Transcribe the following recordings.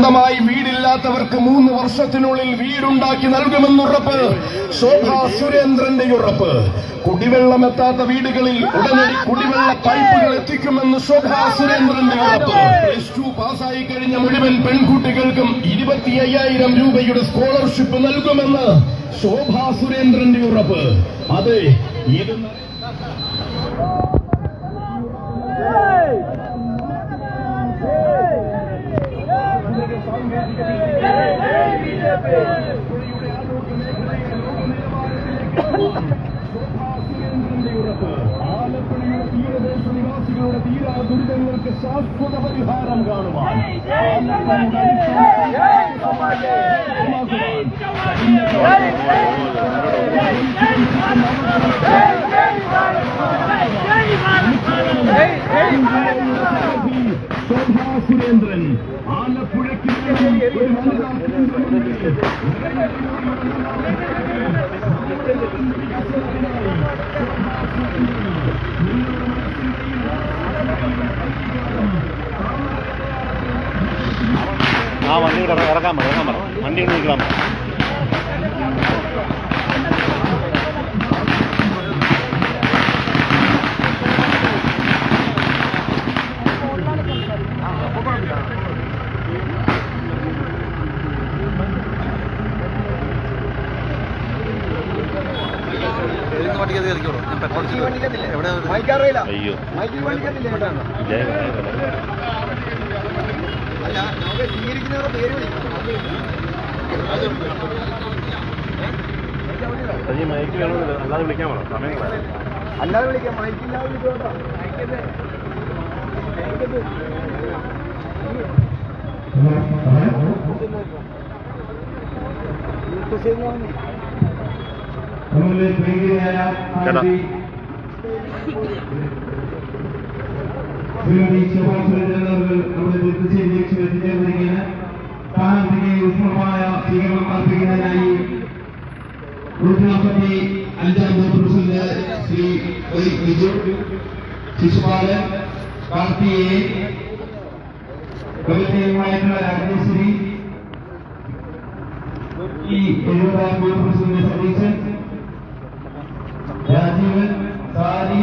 സ്വന്തമായി വീടില്ലാത്തവർക്ക് മൂന്ന് വർഷത്തിനുള്ളിൽ വീടുണ്ടാക്കി നൽകുമെന്നുറപ്പ്. ശോഭാ സുരേന്ദ്രന്റെ ഉറപ്പ്. കുടിവെള്ളം എത്താത്ത വീടുകളിൽ ഉടനടി കുടിവെള്ള പൈപ്പുകൾ എത്തിക്കുമെന്ന് ശോഭാ സുരേന്ദ്രന്റെ ഉറപ്പ്. പ്ലസ് ടു പാസ്സായി കഴിഞ്ഞ മുഴുവൻ പെൺകുട്ടികൾക്കും ഇരുപത്തി അയ്യായിരം രൂപയുടെ സ്കോളർഷിപ്പ് നൽകുമെന്ന് ശോഭാ സുരേന്ദ്രന്റെ ഉറപ്പ്. അതെ ആലപ്പുഴയുടെ തീരദേശ നിവാസികളുടെ തീരാ ദുരിതങ്ങൾക്ക് ശാശ്വത പരിഹാരം കാണുവാൻ ആലപ്പുഴയുടെ വേണ്ടി ഒരു വനിതാ കേന്ദ്രമുണ്ട്. ആ വണ്ടി വിളിക്കണം സജി മൈക്ക് വേണമെന്നില്ല അല്ലാതെ വിളിക്കാൻ പറ. സമയം. അല്ലാതെ വിളിക്കാം. മൈക്കില്ലാതെ വിളിച്ചോട്ടോ ചേട്ടാ. സ്വീകരണം അർപ്പിക്കുന്നതിനായി നൂറ്റി നാൽപ്പത്തി അഞ്ചാം പ്രസിഡന്റ് ശ്രീ ബിജു ശിശുപാലൻ കാർത്തികേയൻ കവിതയുമായിട്ടുള്ള രാജേശ്വരി ഈ എഴുപതാം പ്രസിഡന്റ് സതീശൻ രാജീവൻ സാരി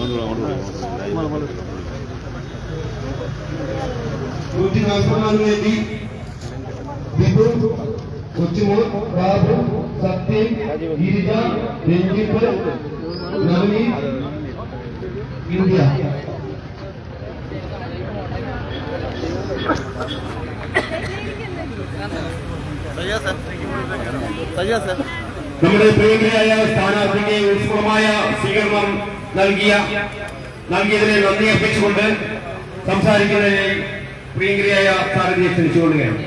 ബിജു ഹലോ തുടങ്ങിയവരെ ക്ഷണിച്ചു അങ്ങോട്ട് വിടാം, അങ്ങോട്ട് വിടാം. നൂറ്റി നാൽപ്പത്തിനാല് വേണ്ടി ബിബു കൊച്ചുമോൾ ബാബു നമ്മുടെ പ്രിയങ്കരായ സ്ഥാനാർത്ഥിക്ക് ഊഷ്മളമായ സ്വീകരണം നൽകിയ നൽകിയതിനെ നന്ദി അർപ്പിച്ചുകൊണ്ട് സംസാരിക്കുന്നതിനെ പ്രിയങ്കരായ സ്ഥാനാർത്ഥിയെ ക്ഷണിച്ചുകൊള്ളുകയാണ്.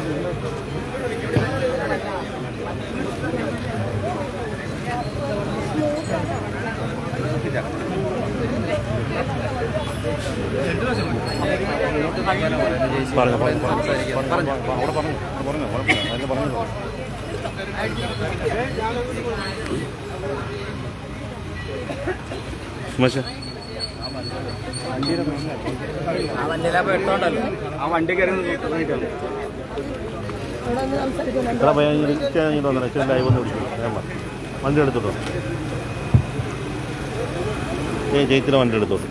പറഞ്ഞു പറഞ്ഞു പറഞ്ഞു പറഞ്ഞു അവിടെ പറഞ്ഞു പറഞ്ഞു കുഴപ്പമില്ല അതിൽ പറഞ്ഞു സുമേഷ് ആ വണ്ടിയിലാ പെട്ടോണ്ടല്ലോ. ആ വണ്ടി കയറി എടാ ലൈവ് ഒന്ന്. വണ്ടി എടുത്തോട്ടോ? ജയിച്ചിട്ട് വണ്ടി എടുത്തോട്ടു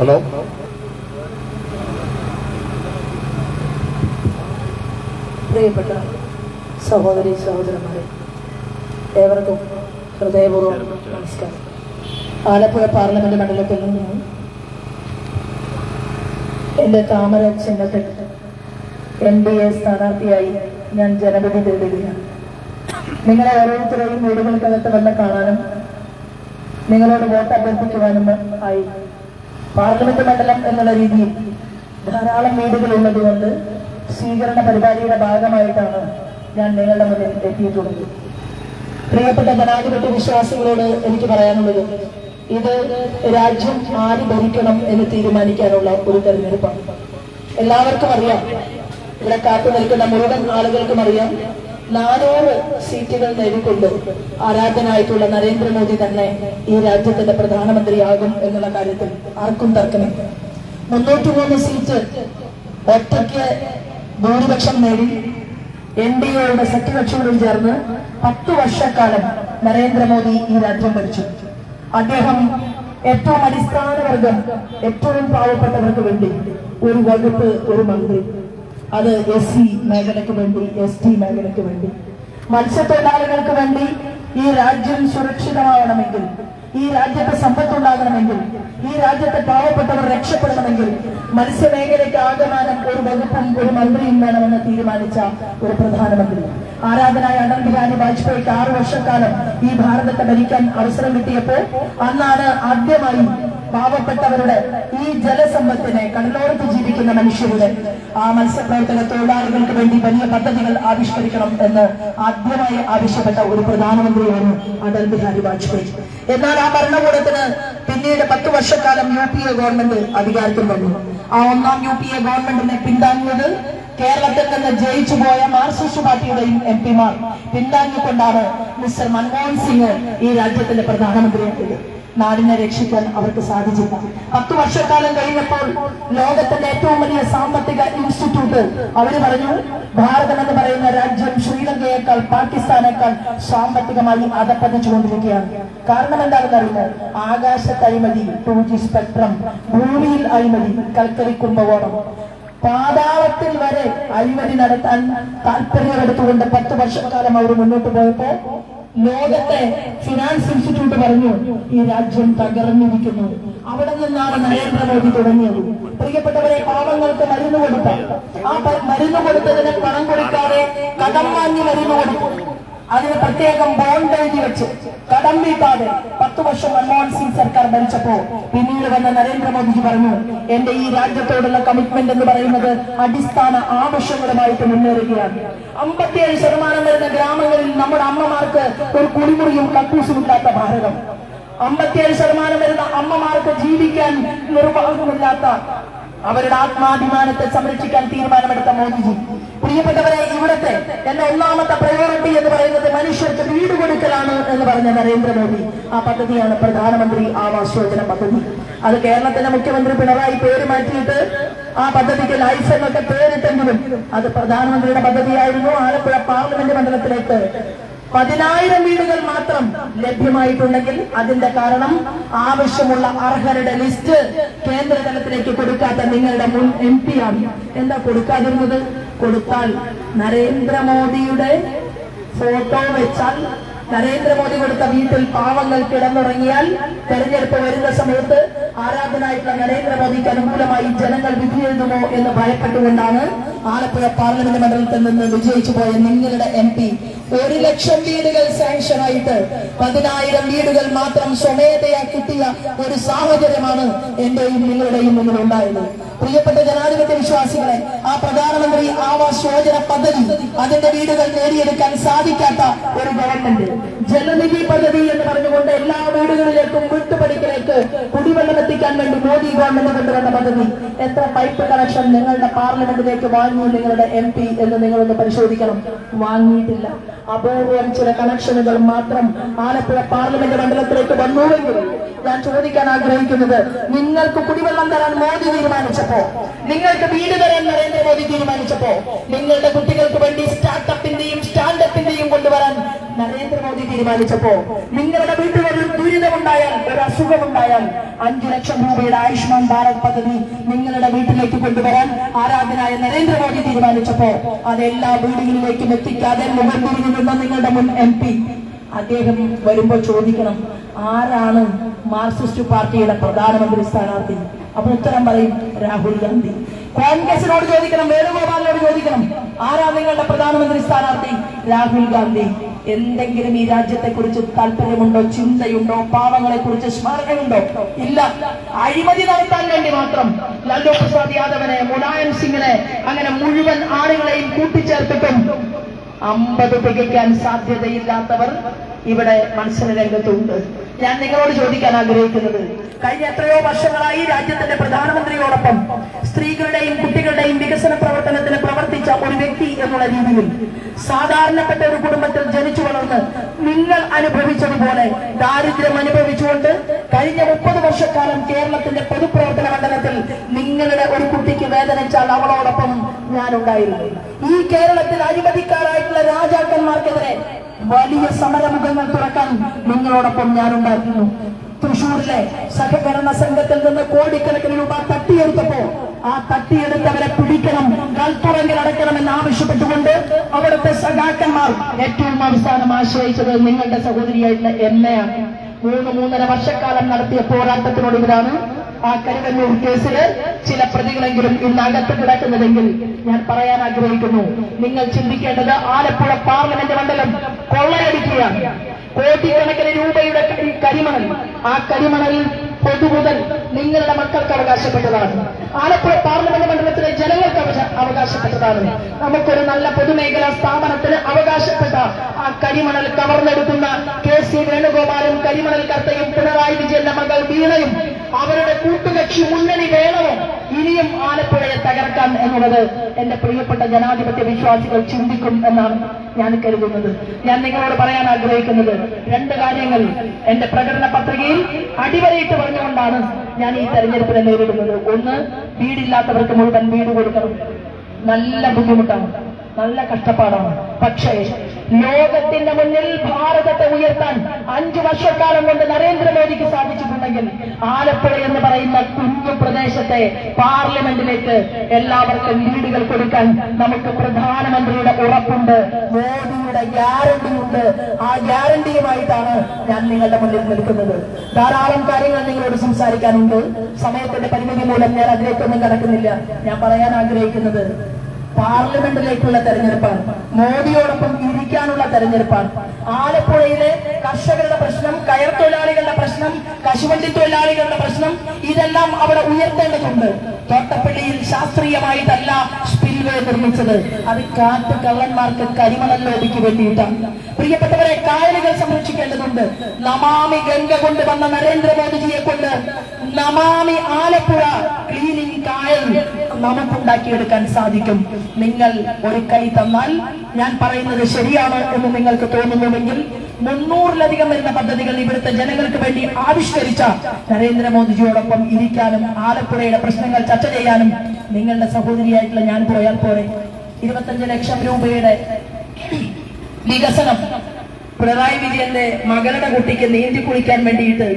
ഹലോ? പ്രിയപ്പെട്ട സഹോദരി സഹോദരന്മാരെ ഏവർക്കും ഹൃദയപൂർവം നമസ്കാരം. ആലപ്പുഴ പാർലമെന്റ് മണ്ഡലത്തിൽ നിന്ന് എന്റെ താമര ചിഹ്നത്തിൽ എൻ ഡി എ സ്ഥാനാർത്ഥിയായി ഞാൻ ജനവിധി തേടുകയാണ്. നിങ്ങളെ ഓരോരുത്തരെയും വീടുകൾക്കകത്ത് വന്ന് കാണാനും നിങ്ങളോട് വോട്ട് അഭ്യർത്ഥിക്കുവാനും ആയി. പാർലമെന്റ് മണ്ഡലം എന്നുള്ള രീതിയിൽ ധാരാളം വീടുകളുള്ളത് കൊണ്ട് സ്വീകരണ പരിപാടിയുടെ ഭാഗമായിട്ടാണ് ഞാൻ നിങ്ങളുടെ മുന്നിൽ എത്തിയിട്ടുള്ളത്. പ്രിയപ്പെട്ട ജനാധിപത്യ വിശ്വാസികളോട് എനിക്ക് പറയാനുള്ളത് ഇത് രാജ്യം ആര് ഭരിക്കണം എന്ന് തീരുമാനിക്കാനുള്ള ഒരു തെരഞ്ഞെടുപ്പാണ്. എല്ലാവർക്കും അറിയാം ഇവിടെ കാത്തു നിൽക്കുന്ന മുഴുവൻ ആളുകൾക്കും അറിയാം നാനൂറ് സീറ്റുകൾ നേടിക്കൊണ്ട് ആരാധനായിട്ടുള്ള നരേന്ദ്രമോദി തന്നെ ഈ രാജ്യത്തിന്റെ പ്രധാനമന്ത്രിയാകും എന്നുള്ള കാര്യത്തിൽ ആർക്കും തർക്കമില്ല. മുന്നൂറ്റി മൂന്ന് സീറ്റ് ഒറ്റയ്ക്ക് ഭൂരിപക്ഷം നേടി എൻ ഡി എയുടെ സഖ്യകക്ഷിയോടും ചേർന്ന് പത്ത് വർഷക്കാലം നരേന്ദ്രമോദി ഈ രാജ്യം ഭരിച്ചു. അദ്ദേഹം ഏറ്റവും അടിസ്ഥാന വർഗം ഏറ്റവും പാവപ്പെട്ടവർക്ക് വേണ്ടി ഒരു വകുപ്പ് ഒരു മന്ത്രി. അത് എസ് സി മേഖലയ്ക്ക് വേണ്ടി എസ് ടി മേഖലയ്ക്ക് വേണ്ടി. മത്സ്യത്തൊഴിലാളികൾക്ക് വേണ്ടി ഈ രാജ്യം സുരക്ഷിതമാവണമെങ്കിൽ ഈ രാജ്യത്ത് സമ്പത്തുണ്ടാകണമെങ്കിൽ ഈ രാജ്യത്തെ പാവപ്പെട്ടവർ രക്ഷപ്പെടണമെങ്കിൽ മത്സ്യമേഖലയ്ക്ക് ആകമാനം ഒരു വകുപ്പും ഒരു മന്ത്രിയും വേണമെന്ന് തീരുമാനിച്ച ഒരു പ്രധാനമന്ത്രി. ആരാധനായ അടൽ ബിഹാരി വാജ്പേയിക്ക് ആറു വർഷക്കാലം ഈ ഭാരതത്തെ ഭരിക്കാൻ അവസരം കിട്ടിയപ്പോൾ അന്നാണ് ആദ്യമായി പാവപ്പെട്ടവരുടെ ഈ ജലസമ്പത്തിനെ കടലോരത്ത് ജീവിക്കുന്ന മനുഷ്യരുടെ ആ മത്സ്യപ്രവർത്തക തൊഴിലാളികൾക്ക് വേണ്ടി വലിയ പദ്ധതികൾ ആവിഷ്കരിക്കണം എന്ന് ആദ്യമായി ആവശ്യപ്പെട്ട ഒരു പ്രധാനമന്ത്രിയാണ് അടൽ ബിഹാരി വാജ്പേയി. എന്നാൽ ആ ഭരണകൂടത്തിന് പിന്നീട് പത്ത് വർഷക്കാലം യു പി എ ഗവൺമെന്റ് അധികാരത്തിൽ വന്നു. ആ ഒന്നാം യു പി എ ഗവൺമെന്റിനെ പിന്താങ്ങിയത് കേരളത്തിൽ നിന്ന് ജയിച്ചു പോയ മാർക്സിസ്റ്റ് പാർട്ടിയുടെയും എം പിമാർ. പിന്താങ്ങിക്കൊണ്ടാണ് മിസ്റ്റർ മൻമോഹൻ സിംഗ് ഈ രാജ്യത്തിന്റെ പ്രധാനമന്ത്രിയായത് നാടിനെ രക്ഷിക്കാൻ അവർക്ക് സാധിച്ചില്ല. പത്തു വർഷക്കാലം കഴിഞ്ഞപ്പോൾ ലോകത്തിന്റെ ഏറ്റവും വലിയ സാമ്പത്തിക ഇൻസ്റ്റിറ്റ്യൂട്ട് അവർ പറഞ്ഞു ഭാരതം എന്ന് പറയുന്ന രാജ്യം ശ്രീലങ്കയേക്കാൾ പാകിസ്ഥാനേക്കാൾ സാമ്പത്തികമായി അധപ്പതിച്ചുകൊണ്ടിരിക്കുകയാണ് കാരണം എന്താണെന്ന് അറിയുമോ? ആകാശത്ത് അഴിമതി ടു ജി സ്പെക്ട്രം ഭൂമിയിൽ അഴിമതി കൽക്കരി കുംഭകോണം. പാതാളത്തിൽ വരെ അഴിമതി നടത്താൻ താല്പര്യമെടുത്തുകൊണ്ട് പത്ത് വർഷക്കാലം അവർ മുന്നോട്ട് പോയപ്പോ ലോകത്തെ ഫിനാൻസ് ഇൻസ്റ്റിറ്റ്യൂട്ട് പറഞ്ഞു ഈ രാജ്യം തകർന്നിരിക്കുന്നു. അവിടെ നിന്നാണ് നരേന്ദ്രമോദി തുടങ്ങിയത്. പ്രിയപ്പെട്ടവരെ പാവങ്ങൾക്ക് മരുന്ന് കൊടുത്ത ആ മരുന്ന് കൊടുത്തതിന് പണം കൊടുക്കാതെ കടം വാങ്ങി മരുന്ന് കൊടുത്തു അതിന് പ്രത്യേകം ബോണ്ട് എഴുതി വെച്ചു. കടം വീട്ടാതെ പത്ത് വർഷം മൻമോഹൻ സിംഗ് സർക്കാർ ഭരിച്ചപ്പോ പിന്നീട് വന്ന നരേന്ദ്രമോദിജി പറഞ്ഞു എന്റെ ഈ രാജ്യത്തോടുള്ള കമ്മിറ്റ്മെന്റ് എന്ന് പറയുന്നത് അടിസ്ഥാന ആവശ്യങ്ങളുമായിട്ട് മുന്നേറുകയാണ്. അമ്പത്തിയേഴ് ശതമാനം വരുന്ന ഗ്രാമങ്ങളിൽ നമ്മുടെ അമ്മമാർക്ക് ഒരു കുളിമുറിയും കക്കൂസും ഇല്ലാത്ത ഭാരതം. അമ്പത്തിയേഴ് ശതമാനം വരുന്ന അമ്മമാർക്ക് ജീവിക്കാൻ നിർവാഹമില്ലാത്ത അവരുടെ ആത്മാഭിമാനത്തെ സംരക്ഷിക്കാൻ തീരുമാനമെടുത്ത മോദിജി. പ്രിയപ്പെട്ടവരെ ഇവിടത്തെ എന്റെ ഒന്നാമത്തെ പ്രയോറിറ്റി എന്ന് പറയുന്നത് മനുഷ്യർക്ക് വീട് കൊടുക്കലാണ് എന്ന് പറഞ്ഞ നരേന്ദ്രമോദി. ആ പദ്ധതിയാണ് പ്രധാനമന്ത്രി ആവാസ് യോജന പദ്ധതി. അത് കേരളത്തിന്റെ മുഖ്യമന്ത്രി പിണറായി പേര് മാറ്റിയിട്ട് ആ പദ്ധതിക്ക് ലൈഫ് എന്നൊക്കെ പേരിട്ടെങ്കിലും അത് പ്രധാനമന്ത്രിയുടെ പദ്ധതിയായിരുന്നു. ആലപ്പുഴ പാർലമെന്റ് മണ്ഡലത്തിലേക്ക് പതിനായിരം വീടുകൾ മാത്രം ലഭ്യമായിട്ടുണ്ടെങ്കിൽ അതിന്റെ കാരണം ആവശ്യമുള്ള അർഹരുടെ ലിസ്റ്റ് കേന്ദ്രതലത്തിലേക്ക് കൊടുക്കാത്ത നിങ്ങളുടെ മുൻ എം പി ആണ്. എന്താ കൊടുക്കാതിരുന്നത്? കൊടുത്താൽ നരേന്ദ്രമോദിയുടെ ഫോട്ടോ വെച്ചാൽ നരേന്ദ്രമോദി കൊടുത്ത വീട്ടിൽ പാവങ്ങൾ കിടന്നുറങ്ങിയാൽ തെരഞ്ഞെടുപ്പ് വരുന്ന സമയത്ത് ആരാധനായിട്ടുള്ള നരേന്ദ്രമോദിക്ക് അനുകൂലമായി ജനങ്ങൾ വിധി എഴുതുമോ എന്ന് ഭയപ്പെട്ടുകൊണ്ടാണ് ആലപ്പുഴ പാർലമെന്റ് മണ്ഡലത്തിൽ നിന്ന് വിജയിച്ചു പോയ നിങ്ങളുടെ എം പി. ഒരു ലക്ഷം വീടുകൾ സാങ്ഷൻ ആയിട്ട് പതിനായിരം വീടുകൾ മാത്രം സ്വമേധയാ കിട്ടിയ ഒരു സാഹചര്യമാണ് എന്റെയും നിങ്ങളുടെയും മുന്നിൽ ഉണ്ടായത് പ്രിയപ്പെട്ട ജനാധിപത്യ വിശ്വാസികളെ ആ പ്രധാനമന്ത്രി ആവാസ് യോജന പദ്ധതി അതിന്റെ വീടുകൾ നേടിയെടുക്കാൻ സാധിക്കാത്ത ഒരു ഗവൺമെന്റ്. ജലനിധി പദ്ധതി എന്ന് പറഞ്ഞുകൊണ്ട് എല്ലാ വീടുകളിലേക്കും വീട്ടുപടിക്കലേക്ക് കുടിവെള്ളം വികസിപ്പിക്കാൻ വേണ്ടി മോദി ഗവൺമെന്റ് കൊണ്ടുവന്ന പദ്ധതി. എത്ര പൈപ്പ് കണക്ഷൻ നിങ്ങളുടെ പാർലമെന്റിലേക്ക് വാങ്ങി നിങ്ങളുടെ എം പി എന്ന് നിങ്ങളൊന്ന് പരിശോധിക്കണം. വാങ്ങിയിട്ടില്ല. അപൂർവം ചില കണക്ഷനുകൾ മാത്രം ആലപ്പുഴ പാർലമെന്റ് മണ്ഡലത്തിലേക്ക് വന്നുവെങ്കിൽ ഞാൻ ചോദിക്കാൻ ആഗ്രഹിക്കുന്നത് നിങ്ങൾക്ക് കുടിവെള്ളം തരാൻ മോദി തീരുമാനിച്ചപ്പോ നിങ്ങൾക്ക് വീട് തരാൻ നരേന്ദ്രമോദി തീരുമാനിച്ചപ്പോ നിങ്ങളുടെ കുട്ടികൾക്ക് വേണ്ടി സ്റ്റാർട്ടപ്പിന്റെയും സ്റ്റാൻഡപ്പിന്റെയും കൊണ്ടുവരാൻ നരേന്ദ്രമോദി തീരുമാനിച്ചപ്പോ നിങ്ങളുടെ വീട്ടിൽ ഒരു ദുരിതമുണ്ടായാൽ ഒരു അസുഖമുണ്ടായാൽ അഞ്ചു ലക്ഷം രൂപയുടെ ആയുഷ്മാൻ ഭാരത് പദ്ധതി നിങ്ങളുടെ വീട്ടിലേക്ക് കൊണ്ടുവരാൻ ആരാധനായ നരേന്ദ്രമോദി തീരുമാനിച്ചപ്പോ അത് എല്ലാ വീടുകളിലേക്കും എത്തിക്കാതെ മുഖം തിരിഞ്ഞിരുന്ന നിങ്ങളുടെ മുൻ എം പി. അദ്ദേഹം വരുമ്പോ ചോദിക്കണം ആരാണ് മാർക്സിസ്റ്റ് പാർട്ടിയുടെ പ്രധാനമന്ത്രി സ്ഥാനാർത്ഥി? അപ്പൊ ഉത്തരം പറയും രാഹുൽ ഗാന്ധി. കോൺഗ്രസിനോട് ചോദിക്കണം വേണുഗോപാലിനോട് ചോദിക്കണം ആരാ നിങ്ങളുടെ പ്രധാനമന്ത്രി സ്ഥാനാർത്ഥി? രാഹുൽ ഗാന്ധി. എന്തെങ്കിലും ഈ രാജ്യത്തെക്കുറിച്ച് താല്പര്യമുണ്ടോ ചിന്തയുണ്ടോ പാവങ്ങളെക്കുറിച്ച് സ്മരണയുണ്ടോ? ഇല്ല. അഴിമതി നടത്താൻ വേണ്ടി മാത്രം ലാലു പ്രസാദ് യാദവനെ മുലായം സിംഗിനെ അങ്ങനെ മുഴുവൻ ആളുകളെയും കൂട്ടിച്ചേർത്തിട്ടും അമ്പത് തികയ്ക്കാൻ സാധ്യതയില്ലാത്തവർ ഇവിടെ മത്സര രംഗത്തുണ്ട്. ഞാൻ നിങ്ങളോട് ചോദിക്കാൻ ആഗ്രഹിക്കുന്നത് കഴിഞ്ഞ എത്രയോ വർഷങ്ങളായി രാജ്യത്തിന്റെ പ്രധാനമന്ത്രിയോടൊപ്പം സ്ത്രീകളുടെയും കുട്ടികളുടെയും വികസന പ്രവർത്തനത്തിന് പ്രവർത്തിച്ച ഒരു വ്യക്തി എന്നുള്ള രീതിയിൽ സാധാരണപ്പെട്ട ഒരു കുടുംബത്തിൽ ജനിച്ചു വളർന്ന് നിങ്ങൾ അനുഭവിച്ചതുപോലെ ദാരിദ്ര്യം അനുഭവിച്ചുകൊണ്ട് കഴിഞ്ഞ മുപ്പത് വർഷക്കാലം കേരളത്തിന്റെ പൊതുപ്രവർത്തന മണ്ഡലത്തിൽ നിങ്ങളുടെ ഒരു കുട്ടിക്ക് വേദനിച്ചാൽ അവളോടൊപ്പം ഞാനുണ്ടായിരുന്നു ഈ കേരളത്തിൽ അഴിമതിക്കാരായിട്ടുള്ള രാജാക്കന്മാർക്കെതിരെ വലിയ സമരമുഖങ്ങൾ തുറക്കാൻ നിങ്ങളോടൊപ്പം ഞാനുണ്ടായിരുന്നു. തൃശൂരിലെ സഹകരണ സംഘത്തിൽ നിന്ന് കോടിക്കണക്കിന് രൂപ തട്ടിയെടുത്തപ്പോ ആ തട്ടിയെടുത്തവരെ പിടിക്കണം കൽത്തുറങ്കിൽ അടയ്ക്കണമെന്ന് ആവശ്യപ്പെട്ടുകൊണ്ട് അവിടുത്തെ സഖാക്കന്മാർ ഏറ്റവും അവസാനം ആശ്രയിച്ചത് നിങ്ങളുടെ സഹോദരിയായിട്ടുള്ള എന്നെയാണ് മൂന്ന് മൂന്നര വർഷക്കാലം നടത്തിയ പോരാട്ടത്തിനൊടുവിലാണ് ആ കരുവന്നൂർ കേസിൽ ചില പ്രതികളെങ്കിലും ഇന്ന് അകത്ത് കിടക്കുന്നതെങ്കിൽ ഞാൻ പറയാൻ ആഗ്രഹിക്കുന്നു. നിങ്ങൾ ചിന്തിക്കേണ്ടത് ആലപ്പുഴ പാർലമെന്റ് മണ്ഡലം കൊള്ളയടിക്കുകയാണ് കോടിക്കണക്കിന് രൂപയുടെ കരിമണൽ ആ കരിമണൽ പൊതുമുതൽ നിങ്ങളുടെ മക്കൾക്ക് അവകാശപ്പെട്ടതാണ്. ആലപ്പുഴ പാർലമെന്റ് മണ്ഡലത്തിലെ ജനങ്ങൾക്ക് അവകാശപ്പെട്ടതാണ്. നമുക്കൊരു നല്ല പൊതുമേഖലാ സ്ഥാപനത്തിന് അവകാശപ്പെട്ട ആ കരിമണൽ കവർന്നെടുക്കുന്ന കെ സി വേണുഗോപാലും കരിമണൽ കർത്തയും പിണറായി വിജയന്റെ മകൾ വീണയും അവരുടെ കൂട്ടുകക്ഷി മുന്നണി വേണമോ ഇനിയും ആലപ്പുഴയെ തകർക്കാൻ എന്നുള്ളത് എന്റെ പ്രിയപ്പെട്ട ജനാധിപത്യ വിശ്വാസികൾ ചിന്തിക്കും എന്നാണ് ഞാൻ കരുതുന്നത്. ഞാൻ നിങ്ങളോട് പറയാൻ ആഗ്രഹിക്കുന്നത് രണ്ട് കാര്യങ്ങൾ എന്റെ പ്രകടന പത്രികയിൽ അടിവരയിട്ട് പറഞ്ഞുകൊണ്ടാണ് ഞാൻ ഈ തെരഞ്ഞെടുപ്പിനെ നേരിടുന്നത്. ഒന്ന് വീടില്ലാത്തവർക്ക് മുഴുവൻ വീട് കൊടുക്കണം. നല്ല ബുദ്ധിമുട്ടാണ്. നല്ല കഷ്ടപ്പാടാണ്. പക്ഷേ ലോകത്തിന്റെ മുന്നിൽ ഭാരതത്തെ ഉയർത്താൻ അഞ്ചു വർഷക്കാലം കൊണ്ട് നരേന്ദ്രമോദിക്ക് സാധിച്ചിട്ടുണ്ടെങ്കിൽ ആലപ്പുഴ എന്ന് പറയുന്ന കുഞ്ഞു പ്രദേശത്തെ പാർലമെന്റിലേക്ക് എല്ലാവർക്കും വീടുകൾ കൊടുക്കാൻ നമുക്ക് പ്രധാനമന്ത്രിയുടെ ഉറപ്പുണ്ട്. മോദിയുടെ ഗ്യാരണ്ടി ഉണ്ട്. ആ ഗ്യാരണ്ടിയുമായിട്ടാണ് ഞാൻ നിങ്ങളുടെ മുന്നിൽ നിൽക്കുന്നത്. ധാരാളം കാര്യങ്ങൾ നിങ്ങളോട് സംസാരിക്കാനുണ്ട്. സമയത്തിന്റെ പരിമിതി മൂലം ഞാൻ അതിലേക്കൊന്നും കടക്കുന്നില്ല. ഞാൻ പറയാൻ ആഗ്രഹിക്കുന്നത് പാർലമെന്റിലേക്കുള്ള തെരഞ്ഞെടുപ്പാണ് മോദിയോടൊപ്പം ഇരിക്കാനുള്ള തെരഞ്ഞെടുപ്പാണ് ആലപ്പുഴയിലെ കർഷകരുടെ പ്രശ്നം കയർ തൊഴിലാളികളുടെ പ്രശ്നം കശുവണ്ടി തൊഴിലാളികളുടെ പ്രശ്നം ഇതെല്ലാം അവിടെ ഉയർത്തേണ്ടതുണ്ട്. തോട്ടപ്പള്ളിയിൽ ശാസ്ത്രീയമായിട്ടല്ല സ്പിൽവേ നിർമ്മിച്ചത്. അത് കാറ്റ് കള്ളന്മാർക്ക് കരിമണൽ ലോബിക്ക് വേണ്ടിയിട്ടാണ് പ്രിയപ്പെട്ടവരെ കായലുകൾ സംരക്ഷിക്കേണ്ടതുണ്ട്. നമാമി ഗംഗ കൊണ്ട് വന്ന നരേന്ദ്രമോദിജിയെ കൊണ്ട് നമാമി ആലപ്പുഴ ക്ലീനിങ് കായൽ. നമുക്കുണ്ടാക്കിയെടുക്കാൻ സാധിക്കും. നിങ്ങൾ ഒരു കൈ തന്നാൽ ഞാൻ പറയുന്നത് ശരിയാണ് എന്ന് നിങ്ങൾക്ക് തോന്നുന്നുവെങ്കിൽ മുന്നൂറിലധികം വരുന്ന പദ്ധതികൾ ഇവിടുത്തെ ജനങ്ങൾക്ക് വേണ്ടി ആവിഷ്കരിച്ച നരേന്ദ്രമോദിജിയോടൊപ്പം ഇരിക്കാനും ആലപ്പുഴയുടെ പ്രശ്നങ്ങൾ ചർച്ച ചെയ്യാനും നിങ്ങളുടെ സഹോദരിയായിട്ടുള്ള ഞാൻ പോയാൽ പോരെ. ഇരുപത്തഞ്ച് ലക്ഷം രൂപയുടെ വികസനം പിണറായി വിജയന്റെ മകളുടെ കുട്ടിക്ക് നീന്തി കുളിക്കാൻ വേണ്ടിയിട്ട്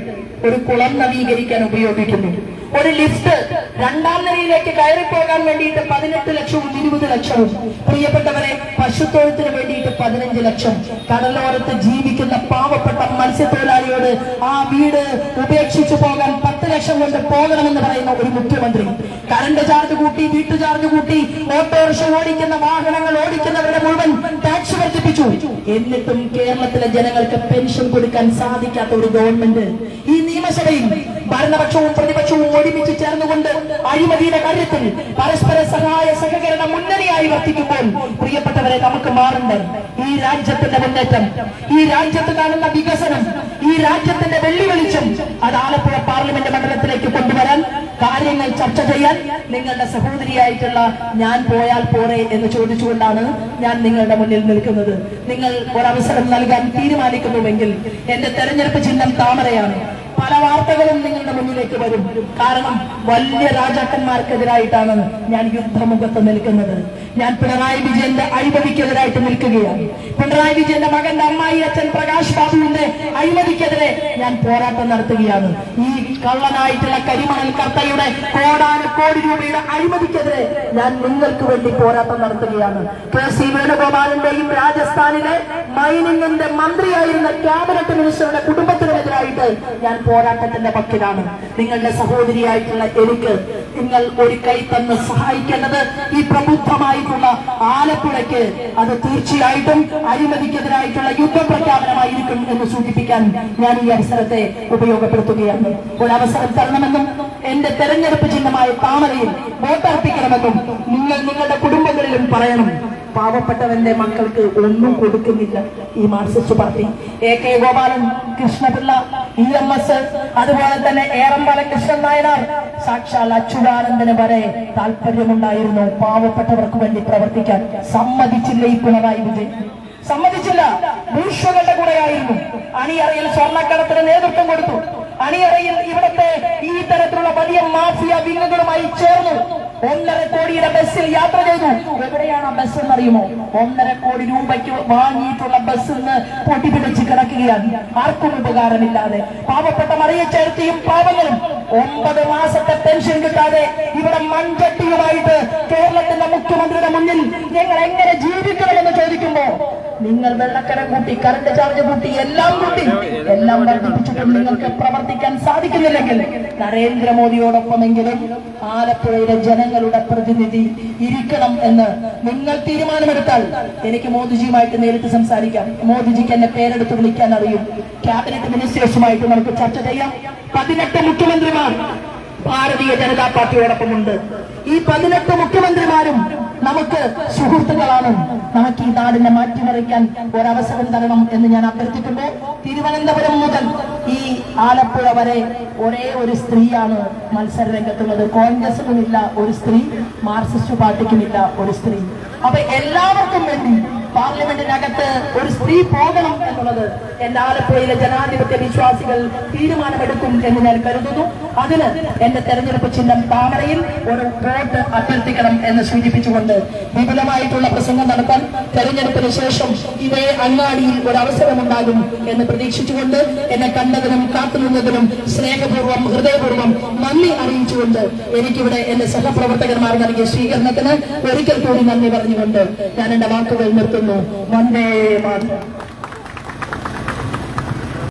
ഒരു കുളം നവീകരിക്കാൻ ഉപയോഗിക്കുന്നു. ഒരു ലിഫ്റ്റ് രണ്ടാം നിലയിലേക്ക് കയറി പോകാൻ വേണ്ടിയിട്ട് പതിനെട്ട് ലക്ഷവും ഇരുപത് ലക്ഷവും. പ്രിയപ്പെട്ടവരെ പശുത്തൊഴുത്തിന് വേണ്ടിയിട്ട് പതിനഞ്ച് ലക്ഷം. കടലോരത്ത് ജീവിക്കുന്ന പാവപ്പെട്ട മത്സ്യത്തൊഴിലാളിയോട് ആ വീട് ഉപേക്ഷിച്ചു പോകാൻ പത്ത് ലക്ഷം കൊണ്ട് പോകണമെന്ന് പറയുന്ന ഒരു മുഖ്യമന്ത്രി. കറണ്ട് ചാർജ് കൂട്ടി വീട്ടു ചാർജ് കൂട്ടി ഓട്ടോറിക്ഷ ഓടിക്കുന്ന വാഹനങ്ങൾ ഓടിക്കുന്നവരുടെ മുഴുവൻ ടാക്സ് വർദ്ധിപ്പിച്ചു. എന്നിട്ടും കേരളത്തിലെ ജനങ്ങൾക്ക് പെൻഷൻ കൊടുക്കാൻ സാധിക്കാത്ത ഒരു ഗവൺമെന്റ് ഈ നിയമസഭയിൽ ഭരണപക്ഷവും പ്രതിപക്ഷവും ഒരുമിച്ച് ചേർന്നുകൊണ്ട് അഴിമതിയുടെ കാര്യത്തിൽ പരസ്പര സഹായ സഹകരണ മുന്നണിയായി വർത്തിക്കുമ്പോൾ പ്രിയപ്പെട്ടവരെ നമുക്ക് മാറണ്ട്. ഈ രാജ്യത്തിന്റെ മുന്നേറ്റം ഈ രാജ്യത്ത് കാണുന്ന വികസനം ഈ രാജ്യത്തിന്റെ വെള്ളി വെളിച്ചം അത് ആലപ്പുഴ പാർലമെന്റ് മണ്ഡലത്തിലേക്ക് കൊണ്ടുവരാൻ കാര്യങ്ങൾ ചർച്ച ചെയ്യാൻ നിങ്ങളുടെ സഹോദരിയായിട്ടുള്ള ഞാൻ പോയാൽ പോരെ എന്ന് ചോദിച്ചുകൊണ്ടാണ് ഞാൻ നിങ്ങളുടെ മുന്നിൽ നിൽക്കുന്നത്. നിങ്ങൾ ഒരവസരം നൽകാൻ തീരുമാനിക്കുന്നുവെങ്കിൽ എന്റെ തെരഞ്ഞെടുപ്പ് ചിഹ്നം താമരയാണ്. പല വാർത്തകളും നിങ്ങളുടെ മുന്നിലേക്ക് വരും. കാരണം വലിയ രാജാക്കന്മാർക്കെതിരായിട്ടാണ് ഞാൻ യുദ്ധമുഖത്ത് നിൽക്കുന്നത്. ഞാൻ പിണറായി വിജയന്റെ അഴിമതിക്കെതിരായിട്ട് നിൽക്കുകയാണ്. പിണറായി വിജയന്റെ മകന്റെ അമ്മായി അച്ഛൻ പ്രകാശ് ബാബുവിന്റെ അഴിമതിക്കെതിരെ ഞാൻ പോരാട്ടം നടത്തുകയാണ്. ഈ കള്ളനായിട്ടുള്ള കരിമണൽ കർത്തയുടെ കോടാനുകോടി രൂപയുടെ അഴിമതിക്കെതിരെ ഞാൻ നിങ്ങൾക്ക് വേണ്ടി പോരാട്ടം നടത്തുകയാണ്. കെ സി വേണുഗോപാലിന്റെയും രാജസ്ഥാനിലെ മൈനിങ്ങിന്റെ മന്ത്രിയായിരുന്ന ക്യാബിനറ്റ് മിനിസ്റ്ററുടെ കുടുംബത്തിനെതിരായിട്ട് ഞാൻ പോരാട്ടത്തിന്റെ പക്കിലാണ്. നിങ്ങളുടെ സഹോദരിയായിട്ടുള്ള എനിക്ക് നിങ്ങൾ ഒരു കൈ തന്ന് സഹായിക്കേണ്ടത് ഈ പ്രബുദ്ധമായിട്ടുള്ള ആലപ്പുഴയ്ക്ക്. അത് തീർച്ചയായിട്ടും അഴിമതിക്കെതിരായിട്ടുള്ള യുദ്ധപ്രഖ്യാപനമായിരിക്കും എന്ന് സൂചിപ്പിക്കാൻ ഞാൻ ഈ അവസരത്തെ ഉപയോഗപ്പെടുത്തുകയാണ്. ഒരു അവസരം തരണമെന്നും എന്റെ തെരഞ്ഞെടുപ്പ് ചിഹ്നമായ താമരയിൽ വോട്ടർപ്പിക്കണമെന്നും നിങ്ങൾ നിങ്ങളുടെ കുടുംബങ്ങളിലും പറയണം. പാവപ്പെട്ടവന്റെ മക്കൾക്ക് ഒന്നും കൊടുക്കുന്നില്ല ഈ Marxist party. A K Gopalan Krishnapillai E M S അതുപോലെ തന്നെ ഏറമ്പല കൃഷ്ണൻ നായനാർ. സാക്ഷാൽ അച്യുതാനന്ദന് വരെ താല്പര്യമുണ്ടായിരുന്നു പാവപ്പെട്ടവർക്ക് വേണ്ടി പ്രവർത്തിക്കാൻ. സമ്മതിച്ചില്ല ഈ പിണറായി വിജയൻ. സമ്മതിച്ചില്ല. ഭൂഷകളുടെ കൂടെയായിരുന്നു. അണിയറയിൽ സ്വർണക്കടത്തിന് നേതൃത്വം കൊടുത്തു. അണിയറയിൽ ഇവിടുത്തെ ഈ തരത്തിലുള്ള വലിയ മാഫിയ വിങ്ങുകളുമായി ചേർന്നു ഒന്നര കോടിയുടെ ബസ്സിൽ യാത്ര ചെയ്തു. എവിടെയാണ് ആ ബസ് എന്നറിയുമോ? ഒന്നര കോടി രൂപയ്ക്ക് വാങ്ങിയിട്ടുള്ള ബസ് ഇന്ന് പൊട്ടിപ്പിടിച്ച് കിടക്കുകയാണ്. ആർക്കും ഉപകാരമില്ലാതെ. പാവപ്പെട്ട മറിയച്ചേർത്തിയും പാവങ്ങളും ഒമ്പത് മാസത്തെ പെൻഷൻ കിട്ടാതെ ഇവിടെ മൺചട്ടിയുമായിട്ട് കേരളത്തിന്റെ മുഖ്യമന്ത്രിയുടെ മുന്നിൽ ഞങ്ങൾ എങ്ങനെ ജീവിക്കണമെന്ന് ചോദിക്കുമ്പോ നിങ്ങൾ വെള്ളക്കര കൂട്ടി കറണ്ട് ചാർജ് കൂട്ടി എല്ലാം കൂട്ടി എല്ലാം വർദ്ധിപ്പിച്ചിട്ടും നിങ്ങൾക്ക് പ്രവർത്തിക്കാൻ സാധിക്കുന്നില്ലെങ്കിൽ നരേന്ദ്രമോദിയോടൊപ്പമെങ്കിലും ആലപ്പുഴയിലെ ജനങ്ങളുടെ പ്രതിനിധി ഇരിക്കണം എന്ന് നിങ്ങൾ തീരുമാനമെടുത്താൽ എനിക്ക് മോദിജിയുമായിട്ട് നേരിട്ട് സംസാരിക്കാം. മോദിജിക്ക് എന്നെ പേരെടുത്ത് വിളിക്കാൻ അറിയും. ക്യാബിനറ്റ് മിനിസ്റ്റേഴ്സുമായിട്ട് നമുക്ക് ചർച്ച ചെയ്യാം. പതിനെട്ട് മുഖ്യമന്ത്രിമാർ ഭാരതീയ ജനതാ പാർട്ടിയോടൊപ്പമുണ്ട്. ഈ പതിനെട്ട് മുഖ്യമന്ത്രിമാരും നമുക്ക് സുഹൃത്തുക്കളാണ്. നമുക്ക് ഈ നാടിനെ മാറ്റിമറിക്കാൻ ഒരവസരം തരണം എന്ന് ഞാൻ അഭ്യർത്ഥിക്കുന്നു. തിരുവനന്തപുരം മുതൽ ഈ ആലപ്പുഴ വരെ ഒരേ ഒരു സ്ത്രീയാണ് മത്സര രംഗത്തുള്ളത് കോൺഗ്രസിനുമില്ല ഒരു സ്ത്രീ മാർക്സിസ്റ്റ് പാർട്ടിക്കുമില്ല ഒരു സ്ത്രീ. അപ്പൊ എല്ലാവർക്കും വേണ്ടി പാർലമെന്റിനകത്ത് ഒരു സ്ത്രീ പോകണം എന്നുള്ളത് എന്റെ ആലപ്പുഴയിലെ ജനാധിപത്യ വിശ്വാസികൾ തീരുമാനമെടുക്കും എന്ന് ഞാൻ കരുതുന്നു. അതിന് എന്റെ തെരഞ്ഞെടുപ്പ് ചിഹ്നം താമരയിൽ ഒരു വോട്ട് അഭ്യർത്ഥിക്കണം എന്ന് സൂചിപ്പിച്ചുകൊണ്ട് വിപുലമായിട്ടുള്ള പ്രസംഗം നടത്താൻ തെരഞ്ഞെടുപ്പിന് ശേഷം ഇതേ അങ്ങാടിയിൽ ഒരു അവസരമുണ്ടാകും എന്ന് പ്രതീക്ഷിച്ചുകൊണ്ട് എന്നെ കണ്ടതിനും കാത്തുനിന്നതിനും സ്നേഹപൂർവം ഹൃദയപൂർവം നന്ദി അറിയിച്ചുകൊണ്ട് എനിക്കിവിടെ എന്റെ സഹപ്രവർത്തകന്മാർ നൽകിയ സ്വീകരണത്തിന് ഒരിക്കൽ കൂടി നന്ദി പറഞ്ഞുകൊണ്ട് ഞാൻ എന്റെ വാക്കുകൾ നിർത്തുന്നു. വന്ദേ മാതരം